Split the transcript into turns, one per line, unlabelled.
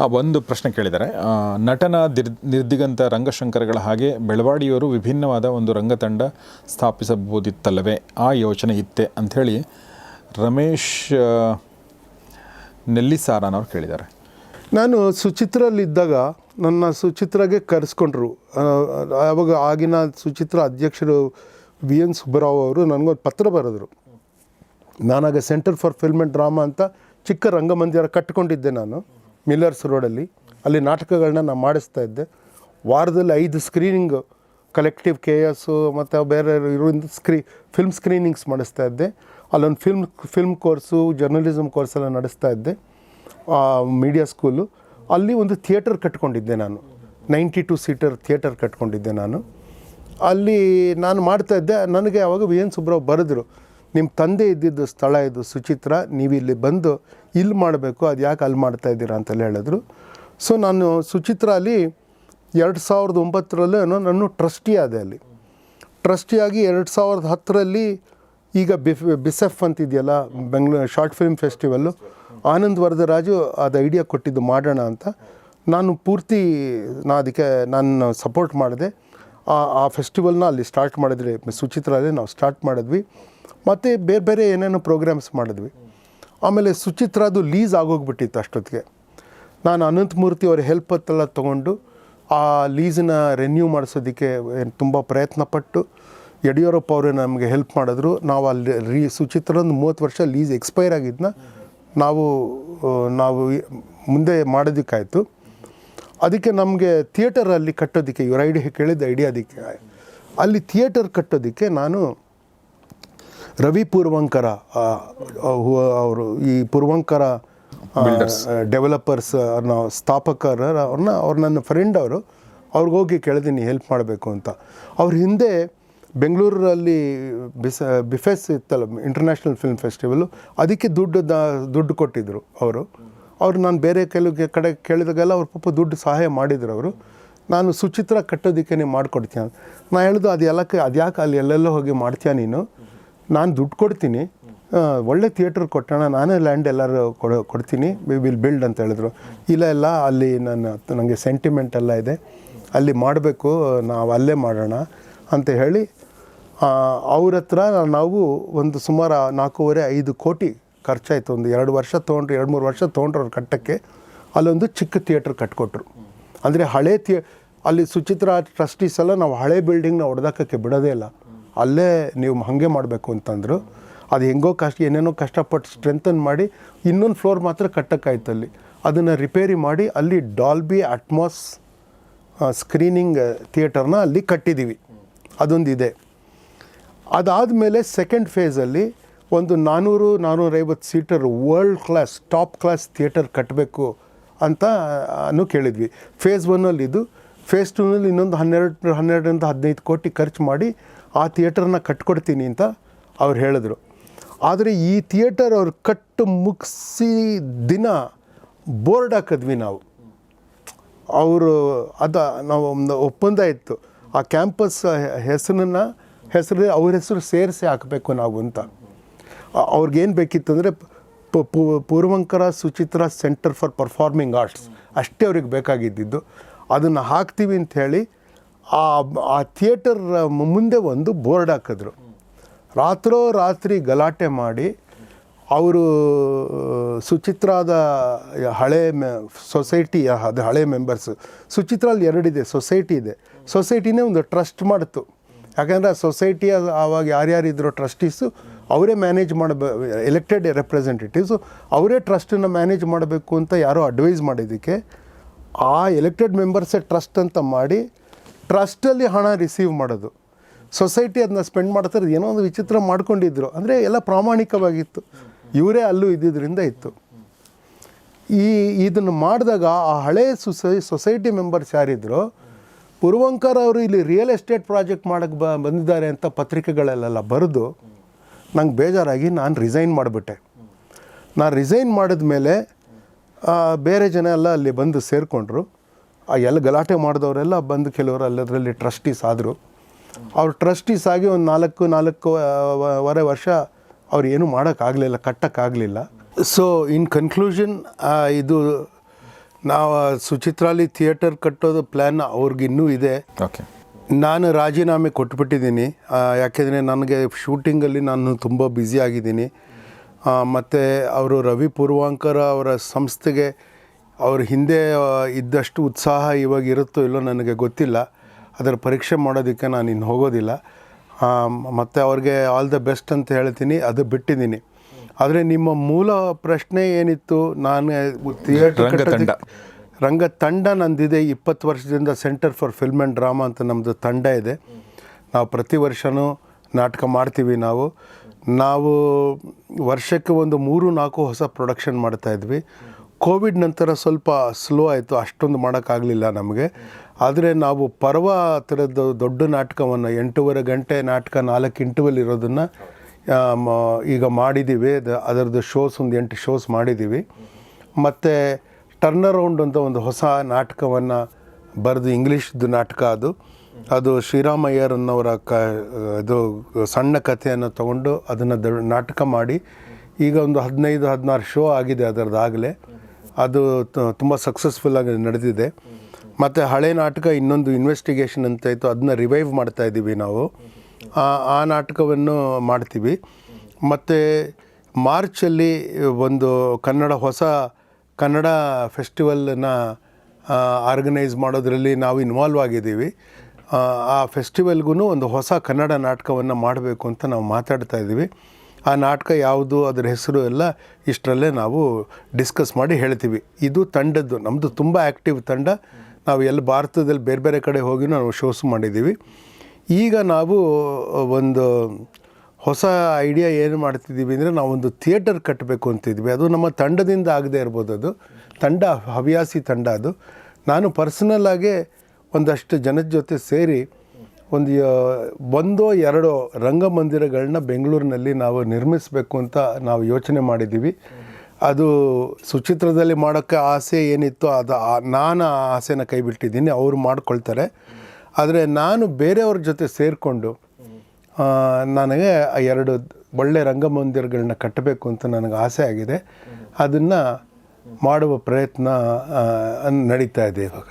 ಆ, ಒಂದು ಪ್ರಶ್ನೆ ಕೇಳಿದ್ದಾರೆ. ನಟನ ದಿರ್ ನಿರ್ದಿಗಂತ ರಂಗಶಂಕರಗಳ ಹಾಗೆ ಬೆಳವಾಡಿಯವರು ವಿಭಿನ್ನವಾದ ಒಂದು ರಂಗತಂಡ ಸ್ಥಾಪಿಸಬಹುದಿತ್ತಲ್ಲವೇ? ಆ ಯೋಚನೆ ಇತ್ತೆ ಅಂಥೇಳಿ ರಮೇಶ್ ನೆಲ್ಲಿಸಾರನವ್ರು ಕೇಳಿದ್ದಾರೆ.
ನಾನು ಸುಚಿತ್ರಲ್ಲಿದ್ದಾಗ ನನ್ನ ಸುಚಿತ್ರಗೆ ಕರೆಸ್ಕೊಂಡ್ರು. ಆವಾಗ ಆಗಿನ ಸುಚಿತ್ರ ಅಧ್ಯಕ್ಷರು ವಿ ಎನ್ ಸುಬ್ಬರಾವ್ ಅವರು ನನಗೊಂದು ಪತ್ರ ಬರೆದರು. ನಾನಾಗ centre for film and drama ಅಂತ ಚಿಕ್ಕ ರಂಗಮಂದಿರ ಕಟ್ಕೊಂಡಿದ್ದೆ ನಾನು. ಮಿಲ್ಲರ್ಸ್ ರೋಡಲ್ಲಿ ಅಲ್ಲಿ ನಾಟಕಗಳನ್ನ ನಾನು ಮಾಡಿಸ್ತಾ ಇದ್ದೆ. ವಾರದಲ್ಲಿ ಐದು ಸ್ಕ್ರೀನಿಂಗ್ ಕಲೆಕ್ಟಿವ್ ಕೆ ಎಸ್ಸು ಮತ್ತು ಬೇರೆ ಇರೋದ್ರಿಂದ ಸ್ಕ್ರೀ ಫಿಲ್ಮ್ ಸ್ಕ್ರೀನಿಂಗ್ಸ್ ಮಾಡಿಸ್ತಾ ಇದ್ದೆ. ಅಲ್ಲೊಂದು film film course journalism course ಎಲ್ಲ ನಡೆಸ್ತಾ ಇದ್ದೆ. ಮೀಡಿಯಾ ಸ್ಕೂಲು ಅಲ್ಲಿ ಒಂದು ಥಿಯೇಟರ್ ಕಟ್ಕೊಂಡಿದ್ದೆ ನಾನು. ನೈಂಟಿ ಟು ಸೀಟರ್ ಥಿಯೇಟರ್ ಕಟ್ಕೊಂಡಿದ್ದೆ ನಾನು. ಅಲ್ಲಿ ನಾನು ಮಾಡ್ತಾ ಇದ್ದೆ. ನನಗೆ ಅವಾಗ ವಿ ಎನ್ ಸುಬ್ರಾವ್ ಬರೆದ್ರು. ನಿಮ್ಮ ತಂದೆ ಇದ್ದಿದ್ದು ಸ್ಥಳ ಇದು ಸುಚಿತ್ರ ನೀವು ಇಲ್ಲಿ ಬಂದು ಇಲ್ಲಿ ಮಾಡಬೇಕು, ಅದು ಯಾಕೆ ಅಲ್ಲಿ ಮಾಡ್ತಾ ಇದ್ದೀರಾ ಅಂತೆಲ್ಲ ಹೇಳಿದ್ರು. ಸೊ ನಾನು ಸುಚಿತ್ರ ಅಲ್ಲಿ ಎರಡು ಸಾವಿರದ ಒಂಬತ್ತರಲ್ಲೂ ಏನೋ ನಾನು ಟ್ರಸ್ಟಿ ಆದೆ ಅಲ್ಲಿ. ಟ್ರಸ್ಟಿಯಾಗಿ ಎರಡು ಸಾವಿರದ ಹತ್ತರಲ್ಲಿ ಈಗ ಬಿಫ್, ಬಿಸೆಫ್ ಅಂತಿದೆಯಲ್ಲ, Bengaluru short film festival Anand Varadaraju ಅದು ಐಡಿಯಾ ಕೊಟ್ಟಿದ್ದು ಮಾಡೋಣ ಅಂತ. ನಾನು ಪೂರ್ತಿ ನಾ ಅದಕ್ಕೆ ನಾನು ಸಪೋರ್ಟ್ ಮಾಡಿದೆ. ಆ ಆ ಫೆಸ್ಟಿವಲ್ನ ಅಲ್ಲಿ ಸ್ಟಾರ್ಟ್ ಮಾಡಿದ್ರಿ ಸುಚಿತ್ರಲ್ಲಿ ನಾವು ಸ್ಟಾರ್ಟ್ ಮಾಡಿದ್ವಿ. ಮತ್ತು ಬೇರೆ ಬೇರೆ ಏನೇನೋ ಪ್ರೋಗ್ರಾಮ್ಸ್ ಮಾಡಿದ್ವಿ. ಆಮೇಲೆ ಸುಚಿತ್ರದು ಲೀಸ್ ಆಗೋಗ್ಬಿಟ್ಟಿತ್ತು ಅಷ್ಟೊತ್ತಿಗೆ. ನಾನು ಅನಂತಮೂರ್ತಿ ಅವರ ಹೆಲ್ಪ್ ಅತ್ತೆಲ್ಲ ತೊಗೊಂಡು ಆ ಲೀಸನ್ನ ರೆನ್ಯೂ ಮಾಡಿಸೋದಕ್ಕೆ ತುಂಬ ಪ್ರಯತ್ನ ಪಟ್ಟು ಯಡಿಯೂರಪ್ಪ ಅವರು ನಮಗೆ ಹೆಲ್ಪ್ ಮಾಡಿದ್ರು. ನಾವು ಅಲ್ಲಿ ರೀ ಸುಚಿತ್ರದ ಮೂವತ್ತು ವರ್ಷ ಲೀಸ್ ಎಕ್ಸ್ಪೈರ್ ಆಗಿದ್ದನ್ನ ನಾವು ನಾವು ಮುಂದೆ ಮಾಡೋದಕ್ಕಾಯಿತು ಅದಕ್ಕೆ ನಮಗೆ ಥಿಯೇಟರಲ್ಲಿ ಕಟ್ಟೋದಕ್ಕೆ, ಇವ್ರ ಐಡಿಯಾ ಕೇಳಿದ ಐಡಿಯಾ ಅದಕ್ಕೆ. ಅಲ್ಲಿ ಥಿಯೇಟರ್ ಕಟ್ಟೋದಕ್ಕೆ ನಾನು ರವಿ ಪೂರ್ವಂಕರ ಅವರು ಈ ಪೂರ್ವಂಕರ ಡೆವಲಪರ್ಸ್ ಅವ್ರನ್ನ ಸ್ಥಾಪಕರ ಅವ್ರನ್ನ ಅವ್ರು ನನ್ನ ಫ್ರೆಂಡ್ ಅವರು ಅವ್ರಿಗೋಗಿ ಕೇಳಿದ್ದೀನಿ ಹೆಲ್ಪ್ ಮಾಡಬೇಕು ಅಂತ. ಅವ್ರ ಹಿಂದೆ ಬೆಂಗಳೂರಲ್ಲಿ ಬಿಸ ಬಿಫೆಸ್ ಇತ್ತಲ್ಲ ಇಂಟರ್ನ್ಯಾಷನಲ್ ಫಿಲ್ಮ್ ಫೆಸ್ಟಿವಲು ಅದಕ್ಕೆ ದುಡ್ಡು ದ ದುಡ್ಡು ಕೊಟ್ಟಿದ್ದರು ಅವರು. ಅವ್ರು ನಾನು ಬೇರೆ ಕೆಲವು ಕಡೆ ಕೇಳಿದಾಗೆಲ್ಲ ಅವ್ರ ಪಾಪ ದುಡ್ಡು ಸಹಾಯ ಮಾಡಿದ್ರು ಅವರು. ನಾನು ಸುಚಿತ್ರ ಕಟ್ಟೋದಕ್ಕೆ ನೀವು ಮಾಡಿಕೊಡ್ತೀನಿ ನಾನು ಹೇಳಿದ್ದು ಅದು ಎಲ್ಲಕ್ಕೆ ಅದು ಯಾಕೆ ಅಲ್ಲಿ ಎಲ್ಲೆಲ್ಲೋ ಹೋಗಿ ಮಾಡ್ತೀಯ ನೀನು? ನಾನು ದುಡ್ಡು ಕೊಡ್ತೀನಿ. ಒಳ್ಳೆ ಥಿಯೇಟ್ರ್ ಕೊಟ್ಟೋಣ, ನಾನೇ ಲ್ಯಾಂಡ್ ಎಲ್ಲರೂ ಕೊಡೋ, ಕೊಡ್ತೀನಿ ವಿಲ್ ಬಿಲ್ಡ್ ಅಂತ ಹೇಳಿದ್ರು. ಇಲ್ಲ ಇಲ್ಲ, ಅಲ್ಲಿ ನನ್ನ ನನಗೆ ಸೆಂಟಿಮೆಂಟ್ ಎಲ್ಲ ಇದೆ. ಅಲ್ಲಿ ಮಾಡಬೇಕು, ನಾವು ಅಲ್ಲೇ ಮಾಡೋಣ ಅಂತ ಹೇಳಿ ಅವ್ರ ಹತ್ರ ನಾವು ಒಂದು ಸುಮಾರು ನಾಲ್ಕೂವರೆ, ಐದು ಕೋಟಿ ಖರ್ಚಾಯಿತು. ಒಂದು ಎರಡು ವರ್ಷ ತೊಗೊಂಡ್ರು, ಎರಡು ಮೂರು ವರ್ಷ ತೊಗೊಂಡ್ರು ಅವ್ರು ಕಟ್ಟಕ್ಕೆ. ಅಲ್ಲೊಂದು ಚಿಕ್ಕ ಥಿಯೇಟ್ರ್ ಕಟ್ಕೊಟ್ರು. ಅಂದರೆ ಹಳೆ ಥಿಯೇ ಅಲ್ಲಿ ಸುಚಿತ್ರ ಟ್ರಸ್ಟೀಸ್ ಎಲ್ಲ ನಾವು ಹಳೆ ಬಿಲ್ಡಿಂಗ್ನ ಹೊಡೆದಾಕಕ್ಕೆ ಬಿಡೋದೇ ಇಲ್ಲ. ಅಲ್ಲೇ ನೀವು ಹಾಗೆ ಮಾಡಬೇಕು ಅಂತಂದರು. ಅದು ಹೆಂಗೋ ಕಷ್ಟ, ಏನೇನೋ ಕಷ್ಟಪಟ್ಟು ಸ್ಟ್ರೆಂಥನ್ ಮಾಡಿ ಇನ್ನೊಂದು ಫ್ಲೋರ್ ಮಾತ್ರ ಕಟ್ಟಕ್ಕಾಯ್ತು ಅಲ್ಲಿ. ಅದನ್ನು ರಿಪೇರಿ ಮಾಡಿ ಅಲ್ಲಿ ಡಾಲ್ಬಿ ಅಟ್ಮಾಸ್ ಸ್ಕ್ರೀನಿಂಗ್ ಥಿಯೇಟರ್ನ ಅಲ್ಲಿ ಕಟ್ಟಿದ್ದೀವಿ ಅದೊಂದಿದೆ. ಅದಾದಮೇಲೆ ಸೆಕೆಂಡ್ ಫೇಸಲ್ಲಿ ಒಂದು ನಾನ್ನೂರು ನಾನ್ನೂರೈವತ್ತು seater world class top class theatre ಕಟ್ಟಬೇಕು ಅಂತ ಅನ್ನು ಕೇಳಿದ್ವಿ. ಫೇಸ್ ಒನ್ನಲ್ಲಿ ಇದು. ಫೇಸ್ ಟೂನಲ್ಲಿ ಇನ್ನೊಂದು ಹನ್ನೆರಡು, ಹನ್ನೆರಡರಿಂದ ಹದಿನೈದು ಕೋಟಿ ಖರ್ಚು ಮಾಡಿ ಆ ಥಿಯೇಟರ್ನ ಕಟ್ಕೊಡ್ತೀನಿ ಅಂತ ಅವ್ರು ಹೇಳಿದ್ರು. ಆದರೆ ಈ ಥಿಯೇಟರ್ ಅವ್ರು ಕಟ್ಟು ಮುಗಿಸಿ ದಿನ ಬೋರ್ಡ್ ಹಾಕಿದ್ವಿ ನಾವು. ಅವರು ಅದ ನಾವು ಒಂದು ಒಪ್ಪಂದ ಇತ್ತು. ಆ ಕ್ಯಾಂಪಸ್ ಹೆಸರನ್ನು ಹೆಸರು ಅವ್ರ ಹೆಸರು ಸೇರಿಸಿ ಹಾಕಬೇಕು ನಾವು ಅಂತ. ಅವ್ರಿಗೇನು ಬೇಕಿತ್ತು ಅಂದರೆ Puravankara Suchitra centre for performing arts ಅಷ್ಟೇ ಅವ್ರಿಗೆ ಬೇಕಾಗಿದ್ದಿದ್ದು. ಅದನ್ನು ಹಾಕ್ತೀವಿ ಅಂತ ಹೇಳಿ ಆ ಆ ಥಿಯೇಟರ್ ಮುಂದೆ ಒಂದು ಬೋರ್ಡ್ ಹಾಕಿದ್ರು. ರಾತ್ರೋ ರಾತ್ರಿ ಗಲಾಟೆ ಮಾಡಿ ಅವರು, ಸುಚಿತ್ರಾದ ಹಳೆ ಮೆ, ಸೊಸೈಟಿ, ಅದು ಹಳೆ ಮೆಂಬರ್ಸು ಸುಚಿತ್ರಲ್ಲಿ ಎರಡಿದೆ, ಸೊಸೈಟಿ ಇದೆ. ಸೊಸೈಟಿನೇ ಒಂದು ಟ್ರಸ್ಟ್ ಮಾಡ್ತು. ಯಾಕಂದರೆ ಆ ಸೊಸೈಟಿಯ ಆವಾಗ ಯಾರ್ಯಾರಿದ್ರು ಟ್ರಸ್ಟೀಸು, ಅವರೇ ಮ್ಯಾನೇಜ್ ಮಾಡಬೇ, ಎಲೆಕ್ಟೆಡ್ ರೆಪ್ರೆಸೆಂಟೇಟಿವ್ಸು, ಅವರೇ ಟ್ರಸ್ಟನ್ನು ಮ್ಯಾನೇಜ್ ಮಾಡಬೇಕು ಅಂತ ಯಾರೋ ಅಡ್ವೈಸ್ ಮಾಡಿದ್ದಕ್ಕೆ, ಆ ಎಲೆಕ್ಟೆಡ್ ಮೆಂಬರ್ಸೇ ಟ್ರಸ್ಟ್ ಅಂತ ಮಾಡಿ ಟ್ರಸ್ಟಲ್ಲಿ ಹಣ ರಿಸೀವ್ ಮಾಡೋದು. ಸೊಸೈಟಿ ಅದನ್ನ ಸ್ಪೆಂಡ್ ಮಾಡ್ತಾರೆ ಏನೋ ಒಂದು ವಿಚಿತ್ರ ಮಾಡ್ಕೊಂಡಿದ್ರು. ಅಂದರೆ ಎಲ್ಲ ಪ್ರಾಮಾಣಿಕವಾಗಿತ್ತು. ಇವರೇ ಅಲ್ಲೂ ಇದ್ದಿದ್ದರಿಂದ ಇತ್ತು. ಈ ಇದನ್ನು ಮಾಡಿದಾಗ ಆ ಹಳೆ ಸೊಸೈ, ಸೊಸೈಟಿ ಮೆಂಬರ್ಸ್ ಯಾರಿದ್ರು, ಪೂರ್ವಂಕರ್ ಅವರು ಇಲ್ಲಿ ರಿಯಲ್ ಎಸ್ಟೇಟ್ ಪ್ರಾಜೆಕ್ಟ್ ಮಾಡೋಕ್ಕೆ ಬ, ಬಂದಿದ್ದಾರೆ ಅಂತ ಪತ್ರಿಕೆಗಳಲ್ಲೆಲ್ಲ ಬರೆದು, ನಂಗೆ ಬೇಜಾರಾಗಿ ನಾನು ರಿಸೈನ್ ಮಾಡಿಬಿಟ್ಟೆ. ನಾನು ರಿಸೈನ್ ಮಾಡಿದ ಮೇಲೆ ಬೇರೆ ಜನ ಎಲ್ಲ ಅಲ್ಲಿ ಬಂದು ಸೇರಿಕೊಂಡ್ರು. ಆ ಎಲ್ಲ ಗಲಾಟೆ ಮಾಡಿದವರೆಲ್ಲ ಬಂದು ಕೆಲವರು ಅಲ್ಲದರಲ್ಲಿ ಟ್ರಸ್ಟೀಸ್ ಆದರು. ಅವ್ರು ಟ್ರಸ್ಟೀಸ್ ಆಗಿ ಒಂದು ನಾಲ್ಕು ನಾಲ್ಕು ವರೆ ವರ್ಷ ಅವ್ರು ಏನೂ ಮಾಡೋಕ್ಕಾಗಲಿಲ್ಲ ಕಟ್ಟೋಕ್ಕಾಗಲಿಲ್ಲ. ಸೊ ಇನ್ ಕನ್ಕ್ಲೂಷನ್ ಇದು ನಾವು ಸುಚಿತ್ರಾಲಿ ಥಿಯೇಟರ್ ಕಟ್ಟೋದು ಪ್ಲ್ಯಾನ್ ಅವ್ರಿಗಿನ್ನೂ ಇದೆ.
ಓಕೆ
ನಾನು ರಾಜೀನಾಮೆ ಕೊಟ್ಬಿಟ್ಟಿದ್ದೀನಿ. ಯಾಕೆಂದರೆ ನನಗೆ ಶೂಟಿಂಗಲ್ಲಿ ನಾನು ತುಂಬ ಬ್ಯುಸಿ ಆಗಿದ್ದೀನಿ. ಮತ್ತು ಅವರು ರವಿ ಪೂರ್ವಾಂಕರ ಅವರ ಸಂಸ್ಥೆಗೆ ಅವ್ರ ಹಿಂದೆ ಇದ್ದಷ್ಟು ಉತ್ಸಾಹ ಇವಾಗ ಇರುತ್ತೋ ಇಲ್ಲೋ ನನಗೆ ಗೊತ್ತಿಲ್ಲ. ಅದರ ಪರೀಕ್ಷೆ ಮಾಡೋದಕ್ಕೆ ನಾನು ಇನ್ನು ಹೋಗೋದಿಲ್ಲ. ಮತ್ತು ಅವ್ರಿಗೆ ಆಲ್ ದ ಬೆಸ್ಟ್ ಅಂತ ಹೇಳ್ತೀನಿ. ಅದು ಬಿಟ್ಟಿದ್ದೀನಿ. ಆದರೆ ನಿಮ್ಮ ಮೂಲ ಪ್ರಶ್ನೆ ಏನಿತ್ತು? ನಾನು ಥಿಯೇಟರ್. ರಂಗ ತಂಡ ನಂದಿದೆ. ಇಪ್ಪತ್ತು ವರ್ಷದಿಂದ centre for film and drama ಅಂತ ನಮ್ಮದು ತಂಡ ಇದೆ. ನಾವು ಪ್ರತಿ ವರ್ಷವೂ ನಾಟಕ ಮಾಡ್ತೀವಿ ನಾವು. ನಾವು ವರ್ಷಕ್ಕೆ ಒಂದು ಮೂರು ನಾಲ್ಕು ಹೊಸ ಪ್ರೊಡಕ್ಷನ್ ಮಾಡ್ತಾಯಿದ್ವಿ ಕೋವಿಡ್ ನಂತರ ಸ್ವಲ್ಪ ಸ್ಲೋ ಆಯಿತು, ಅಷ್ಟೊಂದು ಮಾಡೋಕ್ಕಾಗಲಿಲ್ಲ ನಮಗೆ. ಆದರೆ ನಾವು ಪರ್ವ ಥರದ್ದು ದೊಡ್ಡ ನಾಟಕವನ್ನು, ಎಂಟೂವರೆ ಗಂಟೆ ನಾಟಕ ನಾಲ್ಕು ಇಂಟುವಲ್ಲಿ ಇರೋದನ್ನು ಈಗ ಮಾಡಿದ್ದೀವಿ ಅದು- ಅದರದ್ದು ಶೋಸ್ ಒಂದು ಎಂಟು ಶೋಸ್ ಮಾಡಿದ್ದೀವಿ ಮತ್ತು ಟರ್ನ್ ಅರೌಂಡ್ ಅಂತ ಒಂದು ಹೊಸ ನಾಟಕವನ್ನು ಬರೆದು, ಇಂಗ್ಲೀಷ್ದು ನಾಟಕ ಅದು. ಅದು ಶ್ರೀರಾಮಯ್ಯರ್ ಅನ್ನೋರ ಕ, ಇದು ಸಣ್ಣ ಕಥೆಯನ್ನು ತಗೊಂಡು ಅದನ್ನು ನಾಟಕ ಮಾಡಿ, ಈಗ ಒಂದು ಹದಿನೈದು, ಹದಿನಾರು ಶೋ ಆಗಿದೆ ಅದರದ್ದಾಗಲೇ. ಅದು ತುಂಬ ಸಕ್ಸಸ್ಫುಲ್ಲಾಗಿ ನಡೆದಿದೆ. ಮತ್ತು ಹಳೆ ನಾಟಕ ಇನ್ನೊಂದು ಇನ್ವೆಸ್ಟಿಗೇಷನ್ ಅಂತ ಇತ್ತು ಅದನ್ನ ರಿವೈವ್ ಮಾಡ್ತಾ ಇದ್ದೀವಿ ನಾವು. ಆ- ನಾಟಕವನ್ನು ಮಾಡ್ತೀವಿ. ಮತ್ತು ಮಾರ್ಚಲ್ಲಿ ಒಂದು ಕನ್ನಡ, ಹೊಸ ಕನ್ನಡ ಫೆಸ್ಟಿವಲನ್ನ ಆರ್ಗನೈಸ್ ಮಾಡೋದರಲ್ಲಿ ನಾವು ಇನ್ವಾಲ್ವ್ ಆಗಿದ್ದೀವಿ. ಆ ಫೆಸ್ಟಿವಲ್ಗೂ ಒಂದು ಹೊಸ ಕನ್ನಡ ನಾಟಕವನ್ನು ಮಾಡಬೇಕು ಅಂತ ನಾವು ಮಾತಾಡ್ತಾ ಇದ್ದೀವಿ. ಆ ನಾಟಕ ಯಾವುದು, ಅದರ ಹೆಸರು ಎಲ್ಲ ಇಷ್ಟರಲ್ಲೇ ನಾವು ಡಿಸ್ಕಸ್ ಮಾಡಿ ಹೇಳ್ತೀವಿ. ಇದು ತಂಡದ್ದು ನಮ್ಮದು ತುಂಬ ಆ್ಯಕ್ಟಿವ್ ತಂಡ. ನಾವು ಎಲ್ಲ ಭಾರತದಲ್ಲಿ ಬೇರೆ ಬೇರೆ ಕಡೆ ಹೋಗಿ ನಾವು ಶೋಸ್ ಮಾಡಿದ್ದೀವಿ. ಈಗ ನಾವು ಒಂದು ಹೊಸ ಐಡಿಯಾ ಏನು ಮಾಡ್ತಿದ್ದೀವಿ ಅಂದರೆ ನಾವೊಂದು ಥಿಯೇಟರ್ ಕಟ್ಟಬೇಕು ಅಂತಿದ್ವಿ ಅದು ನಮ್ಮ ತಂಡದಿಂದ ಆಗದೆ ಇರ್ಬೋದು ಅದು. ತಂಡ ಹವ್ಯಾಸಿ ತಂಡ ಅದು. ನಾನು ಪರ್ಸನಲ್ಲಾಗೆ ಒಂದಷ್ಟು ಜನದ ಜೊತೆ ಸೇರಿ ಒಂದು ಒಂದೋ ಎರಡೋ ರಂಗಮಂದಿರಗಳನ್ನ ಬೆಂಗಳೂರಿನಲ್ಲಿ ನಾವು ನಿರ್ಮಿಸಬೇಕು ಅಂತ ನಾವು ಯೋಚನೆ ಮಾಡಿದ್ದೀವಿ. ಅದು ಸುಚಿತ್ರದಲ್ಲಿ ಮಾಡೋಕ್ಕೆ ಆಸೆ ಏನಿತ್ತು ಅದು ನಾನು ಆ ಆಸೆನ ಕೈಬಿಟ್ಟಿದ್ದೀನಿ, ಅವರು ಮಾಡ್ಕೊಳ್ತಾರೆ. ಆದರೆ ನಾನು ಬೇರೆಯವ್ರ ಜೊತೆ ಸೇರಿಕೊಂಡು ನನಗೆ ಎರಡು ಒಳ್ಳೆ ರಂಗಮಂದಿರಗಳನ್ನ ಕಟ್ಟಬೇಕು ಅಂತ ನನಗೆ ಆಸೆ ಆಗಿದೆ. ಅದನ್ನು ಮಾಡುವ ಪ್ರಯತ್ನ ನಡೀತಾ ಇದೆ ಇವಾಗ.